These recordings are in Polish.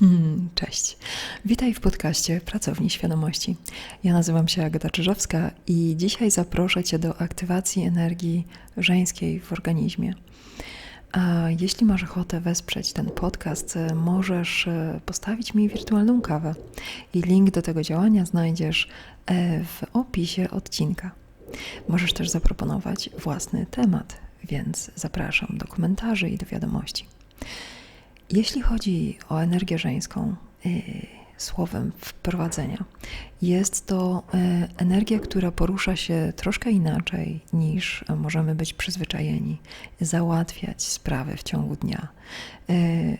Hmm, cześć. Witaj w podcaście Pracowni Świadomości. Ja nazywam się Agata Czyżowska i dzisiaj zaproszę Cię do aktywacji energii żeńskiej w organizmie. A jeśli masz ochotę wesprzeć ten podcast, możesz e, postawić mi wirtualną kawę. I link do tego działania znajdziesz e, w opisie odcinka. Możesz też zaproponować własny temat, więc zapraszam do komentarzy i do wiadomości. Jeśli chodzi o energię żeńską, yy, słowem wprowadzenia, jest to yy, energia, która porusza się troszkę inaczej niż możemy być przyzwyczajeni, załatwiać sprawy w ciągu dnia. Yy,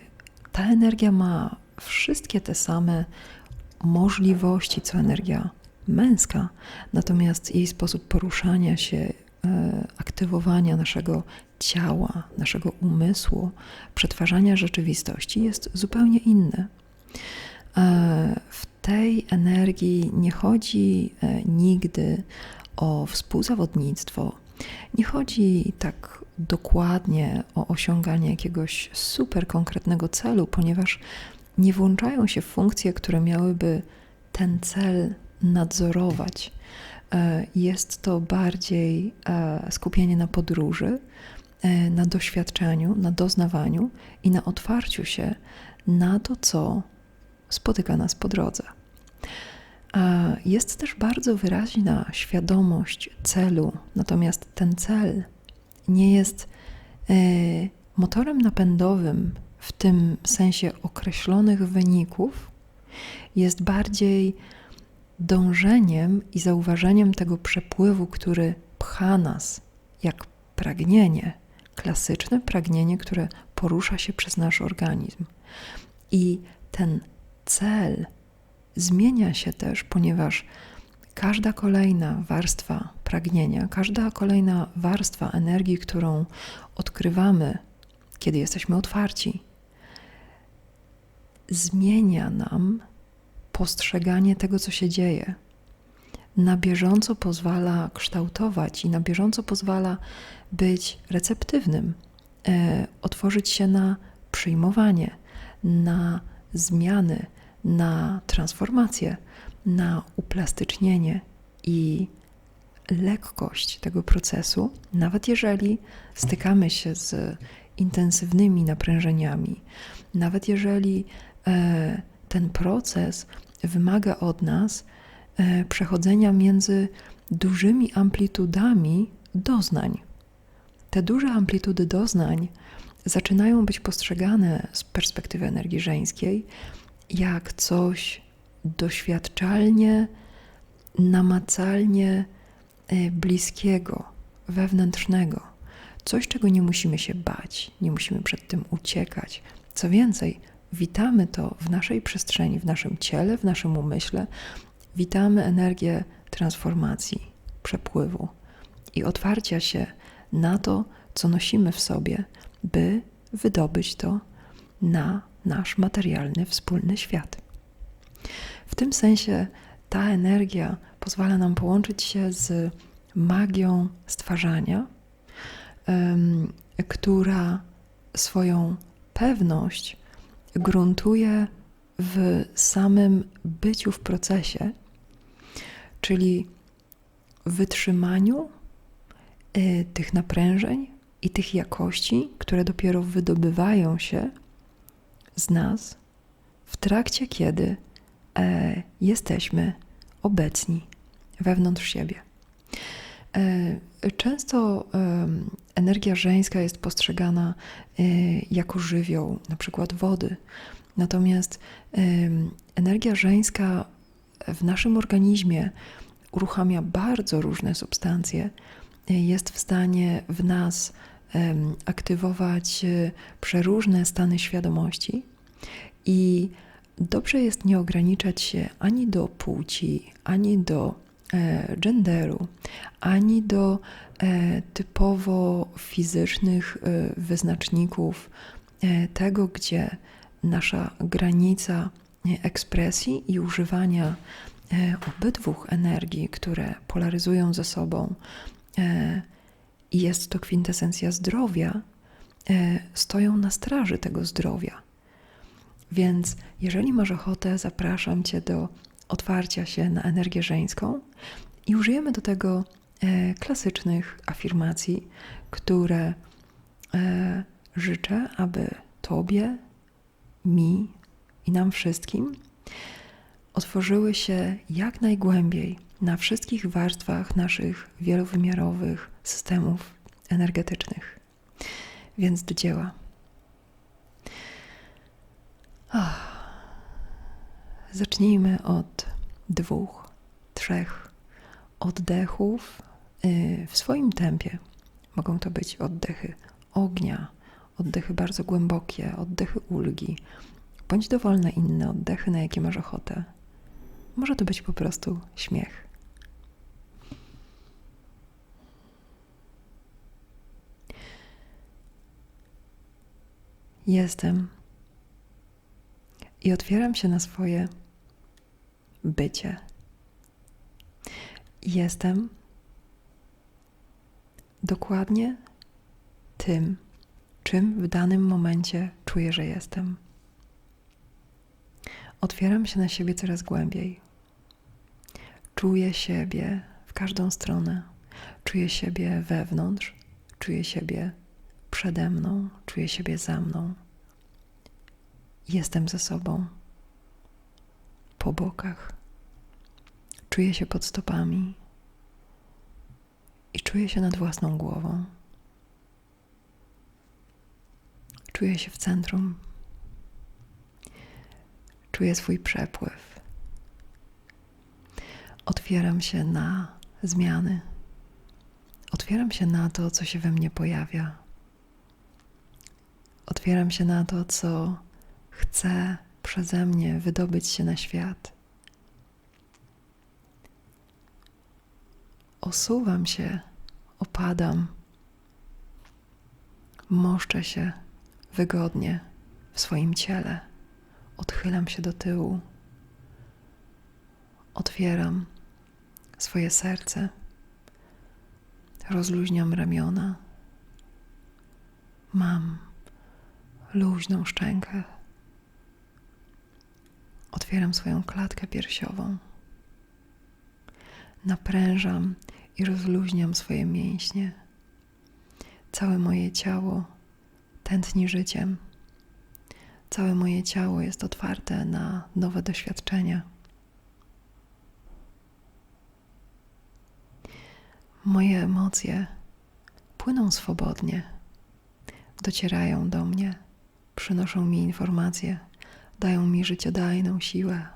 ta energia ma wszystkie te same możliwości, co energia męska, natomiast jej sposób poruszania się, aktywowania naszego ciała, naszego umysłu, przetwarzania rzeczywistości jest zupełnie inny. E, w tej energii nie chodzi e, nigdy o współzawodnictwo, nie chodzi tak dokładnie o osiąganie jakiegoś super konkretnego celu, ponieważ nie włączają się funkcje, które miałyby ten cel nadzorować. E, jest to bardziej skupienie na podróży, E, na doświadczeniu, na doznawaniu i na otwarciu się na to, co spotyka nas po drodze. Jest też bardzo wyraźna świadomość celu, natomiast ten cel nie jest e, motorem napędowym w tym sensie określonych wyników, jest bardziej dążeniem i zauważeniem tego przepływu, który pcha nas jak pragnienie klasyczne pragnienie, które porusza się przez nasz organizm. I ten cel zmienia się też, ponieważ każda kolejna warstwa pragnienia, każda kolejna warstwa energii, którą odkrywamy, kiedy jesteśmy otwarci, zmienia nam postrzeganie tego, co się dzieje. Na bieżąco pozwala kształtować i na bieżąco pozwala być receptywnym, e, otworzyć się na przyjmowanie, na zmiany, na transformację, na uplastycznienie i lekkość tego procesu, nawet jeżeli stykamy się z intensywnymi naprężeniami, nawet jeżeli e, ten proces wymaga od nas e, przechodzenia między dużymi amplitudami doznań te duże amplitudy doznań zaczynają być postrzegane z perspektywy energii żeńskiej jak coś doświadczalnie, namacalnie e, bliskiego, wewnętrznego. Coś, czego nie musimy się bać, nie musimy przed tym uciekać. Co więcej, witamy to w naszej przestrzeni, w naszym ciele, w naszym umyśle. Witamy energię transformacji, przepływu i otwarcia się na to, co nosimy w sobie, by wydobyć to na nasz materialny, wspólny świat. W tym sensie ta energia pozwala nam połączyć się z magią stwarzania, która swoją pewność gruntuje w samym byciu w procesie, czyli wytrzymaniu Y, tych naprężeń i tych jakości, które dopiero wydobywają się z nas w trakcie, kiedy e, jesteśmy obecni wewnątrz siebie. E, często energia żeńska jest postrzegana e, jako żywioł, na przykład wody. Natomiast energia żeńska w naszym organizmie uruchamia bardzo różne substancje, jest w stanie w nas aktywować e, przeróżne stany świadomości i dobrze jest nie ograniczać się ani do płci, ani do e, genderu, ani do e, typowo fizycznych wyznaczników tego, gdzie nasza granica ekspresji i używania obydwu energii, które polaryzują ze sobą, E, i jest to kwintesencja zdrowia, e, stoją na straży tego zdrowia. Więc jeżeli masz ochotę, zapraszam Cię do otwarcia się na energię żeńską i użyjemy do tego e, klasycznych afirmacji, które e, życzę, aby Tobie, mi i nam wszystkim otworzyły się jak najgłębiej na wszystkich warstwach naszych wielowymiarowych systemów energetycznych. Więc do dzieła. Zacznijmy od dwóch, trzech oddechów y, w swoim tempie. Mogą to być oddechy ognia, oddechy bardzo głębokie, oddechy ulgi, bądź dowolne inne oddechy, na jakie masz ochotę. Może to być po prostu śmiech. Jestem i otwieram się na swoje bycie. Jestem dokładnie tym, czym w danym momencie czuję, że jestem. Otwieram się na siebie coraz głębiej. Czuję siebie w każdą stronę. Czuję siebie wewnątrz, czuję siebie przede mną, czuję siebie za mną. Jestem ze sobą po bokach. Czuję się pod stopami i czuję się nad własną głową. Czuję się w centrum. Czuję swój przepływ. Otwieram się na zmiany. Otwieram się na to, co się we mnie pojawia. Otwieram się na to, co chce przeze mnie wydobyć się na świat. Osuwam się, opadam, moszczę się wygodnie w swoim ciele, odchylam się do tyłu, otwieram swoje serce, rozluźniam ramiona. Mam luźną szczękę. Otwieram swoją klatkę piersiową. Naprężam i rozluźniam swoje mięśnie. Całe moje ciało tętni życiem. Całe moje ciało jest otwarte na nowe doświadczenia. Moje emocje płyną swobodnie, docierają do mnie, przynoszą mi informacje dają mi życiodajną siłę.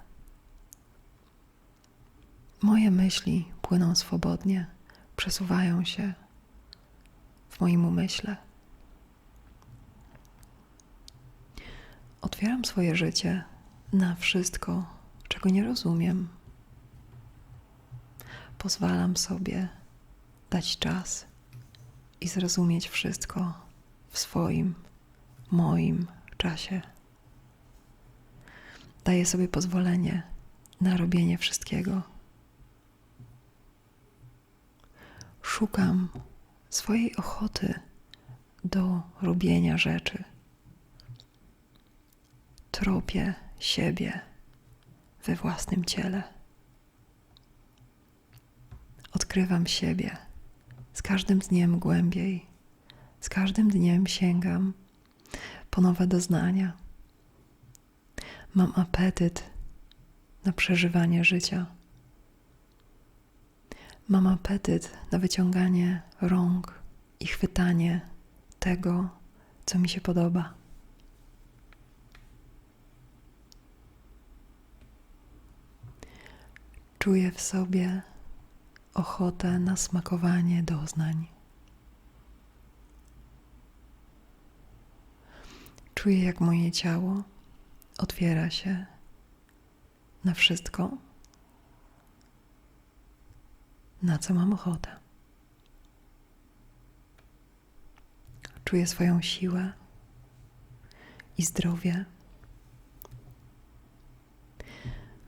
Moje myśli płyną swobodnie, przesuwają się w moim umyśle. Otwieram swoje życie na wszystko, czego nie rozumiem. Pozwalam sobie dać czas i zrozumieć wszystko w swoim, moim czasie. Daję sobie pozwolenie na robienie wszystkiego. Szukam swojej ochoty do robienia rzeczy. Tropię siebie we własnym ciele. Odkrywam siebie z każdym dniem głębiej, z każdym dniem sięgam po nowe doznania Mam apetyt na przeżywanie życia. Mam apetyt na wyciąganie rąk i chwytanie tego, co mi się podoba. Czuję w sobie ochotę na smakowanie doznań. Czuję, jak moje ciało otwiera się na wszystko, na co mam ochotę. Czuję swoją siłę i zdrowie.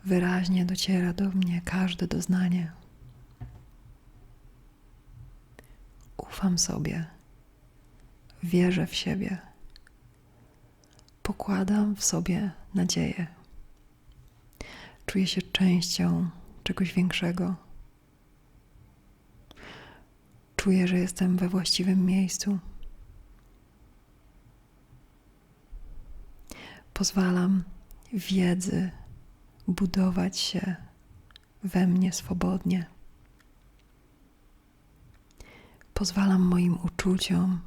Wyraźnie dociera do mnie każde doznanie. Ufam sobie, wierzę w siebie pokładam w sobie nadzieję. Czuję się częścią czegoś większego. Czuję, że jestem we właściwym miejscu. Pozwalam wiedzy budować się we mnie swobodnie. Pozwalam moim uczuciom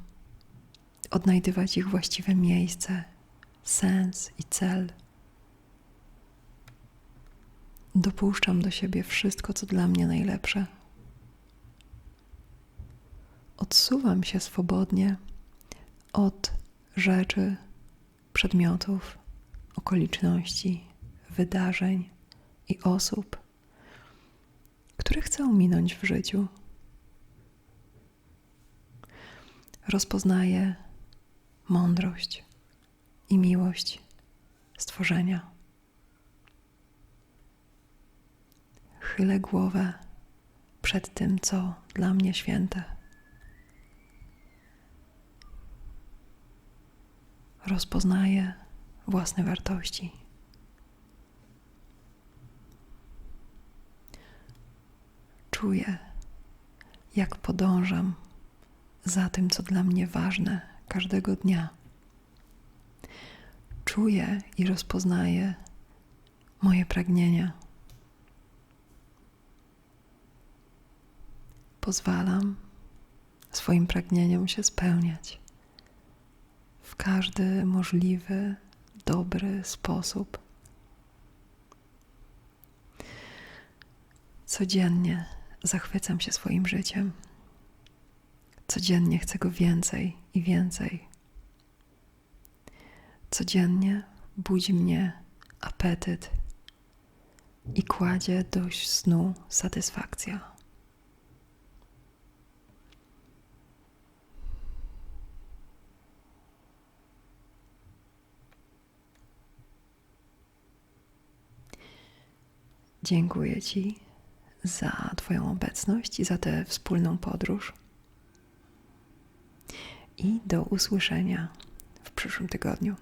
odnajdywać ich właściwe miejsce, sens i cel. Dopuszczam do siebie wszystko, co dla mnie najlepsze. Odsuwam się swobodnie od rzeczy, przedmiotów, okoliczności, wydarzeń i osób, które chcę ominąć w życiu. Rozpoznaję mądrość i miłość stworzenia. Chylę głowę przed tym, co dla mnie święte. Rozpoznaję własne wartości. Czuję, jak podążam za tym, co dla mnie ważne każdego dnia. Czuję i rozpoznaję moje pragnienia. Pozwalam swoim pragnieniom się spełniać w każdy możliwy, dobry sposób. Codziennie zachwycam się swoim życiem. Codziennie chcę go więcej i więcej. Codziennie budzi mnie apetyt i kładzie do snu satysfakcja. Dziękuję Ci za Twoją obecność i za tę wspólną podróż. I do usłyszenia w przyszłym tygodniu.